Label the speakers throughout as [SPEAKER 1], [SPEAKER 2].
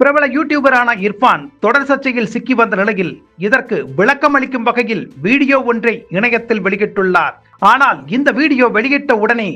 [SPEAKER 1] பிரபல யூடியூபரான இர்ஃபான் தொடர் சர்ச்சையில் சிக்கி வந்த நிலையில் இதற்கு விளக்கம் அளிக்கும் வகையில் வீடியோ ஒன்றை இணையத்தில் வெளியிட்டுள்ளார். ஆனால் இந்த வீடியோ வெளியிட்ட உடனே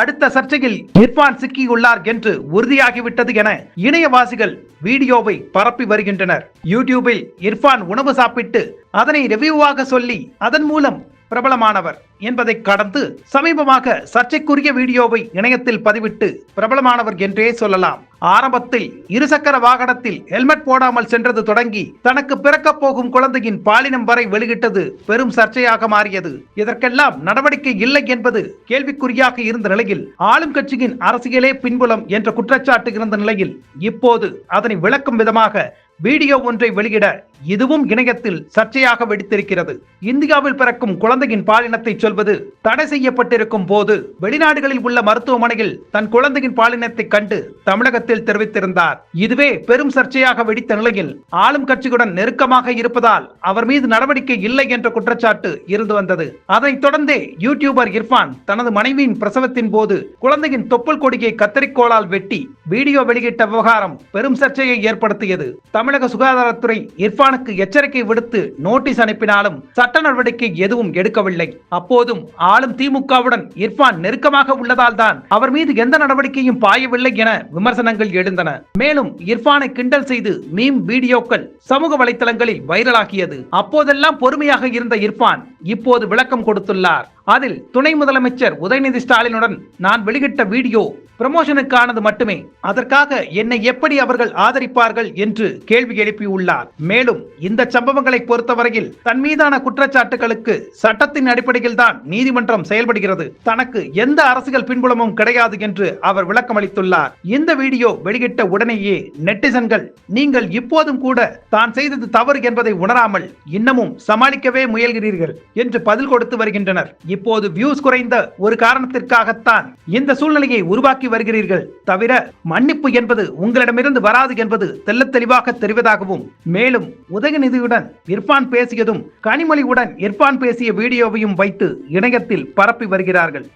[SPEAKER 1] அடுத்த சர்ச்சையில் இர்ஃபான் சிக்கியுள்ளார் என்று உறுதியாகிவிட்டது என இணையவாசிகள் வீடியோவை பரப்பி வருகின்றனர். யூடியூபில் இர்ஃபான் உணவு சாப்பிட்டு அதனை ரிவ்யூவாக சொல்லி அதன் மூலம் பிரபலமானவர் என்பதை கடந்து சமீபமாக சர்ச்சைக்குரிய வீடியோவை இணையத்தில் பதிவிட்டு பிரபலமானவர் என்றே சொல்லலாம். ஆரம்பத்தில் இருசக்கர வாகனத்தில் ஹெல்மெட் போடாமல் சென்றது தொடங்கி தனக்கு பிறக்கப் போகும் குழந்தையின் பாலினம் வரை வெளியிட்டது பெரும் சர்ச்சையாக மாறியது. இதற்கெல்லாம் நடவடிக்கை இல்லை என்பது கேள்விக்குறியாக இருந்த நிலையில் ஆளும் கட்சியின் அரசியலே பின்புலம் என்ற குற்றச்சாட்டு இருந்த நிலையில் இப்போது அதனை விளக்கும் விதமாக வீடியோ ஒன்றை வெளியிட இதுவும் இணையத்தில் சர்ச்சையாக வெடித்திருக்கிறது. இந்தியாவில் பிறக்கும் குழந்தையின் பாலினத்தை சொல்வது தடை செய்யப்பட்டிருக்கும் போது வெளிநாடுகளில் உள்ள மருத்துவமனையில் தன் குழந்தையின் பாலினத்தை கண்டு தமிழகத்தில் தெரிவித்திருந்தார். இதுவே பெரும் சர்ச்சையாக வெடித்த நிலையில் ஆளும் கட்சியுடன் நெருக்கமாக இருப்பதால் அவர் மீது நடவடிக்கை இல்லை என்ற குற்றச்சாட்டு இருந்து வந்தது. அதைத் தொடர்ந்தே யூடியூபர் இர்ஃபான் தனது மனைவியின் பிரசவத்தின் போது குழந்தையின் தொப்புள் கொடியை கத்தரிக்கோளால் வெட்டி வீடியோ வெளியிட்ட விவகாரம் பெரும் சர்ச்சையை ஏற்படுத்தியது. தமிழக சுகாதாரத்துறை இர்ஃபானுக்கு எச்சரிக்கை விடுத்து நோட்டீஸ் அனுப்பினாலும் சட்ட நடவடிக்கை எதுவும் எடுக்கவில்லை. அப்போதும் ஆளும் திமுகவுடன் இர்ஃபான் நெருக்கமாக உள்ளதால் தான் அவர் மீது எந்த நடவடிக்கையும் பாயவில்லை என விமர்சனங்கள் எழுந்தன. மேலும் இர்ஃபானை கிண்டல் செய்து மீம் வீடியோக்கள் சமூக வலைதளங்களில் வைரலாகியது. அப்போதெல்லாம் பொறுமையாக இருந்த இர்ஃபான் இப்போது விளக்கம் கொடுத்துள்ளார். அதில் துணை முதலமைச்சர் உதயநிதி ஸ்டாலினுடன் நான் வெளியிட்ட வீடியோ ப்ரமோஷனுக்கானது மட்டுமே. அதற்காக என்னை எப்படி அவர்கள் ஆதரிப்பார்கள் என்று கேள்வி எழுப்பியுள்ளார். மேலும் இந்த சம்பவங்களை பொறுத்தவரையில் தன் மீதான குற்றச்சாட்டுகளுக்கு சட்டத்தின் அடிப்படையில் தான் நீதிமன்றம் செயல்படுகிறது. தனக்கு எந்த அரசியல் பின்புலமும் கிடையாது என்று அவர் விளக்கமளித்துள்ளார். இந்த வீடியோ வெளியிட்ட உடனேயே நெட்டிசன்கள் நீங்கள் இப்போதும் கூட தான் செய்தது தவறு என்பதை உணராமல் இன்னமும் சமாளிக்கவே முயல்கிறீர்கள் என்று பதில் கொடுத்து வருகின்றனர். இப்போது வியூஸ் குறைந்த ஒரு காரணத்திற்காகத்தான் இந்த சூழ்நிலையை உருவாக்கி வருகிறீர்கள். தவிர மன்னிப்பு என்பது உங்களிடமிருந்து வராது என்பது தெள்ளத் தெளிவாக தெரிவதாகவும் மேலும் உதயநிதியுடன் இர்பான் பேசியதும் கனிமொழியுடன் இர்பான் பேசிய வீடியோவையும் வைத்து இணையத்தில் பரப்பி வருகிறார்கள்.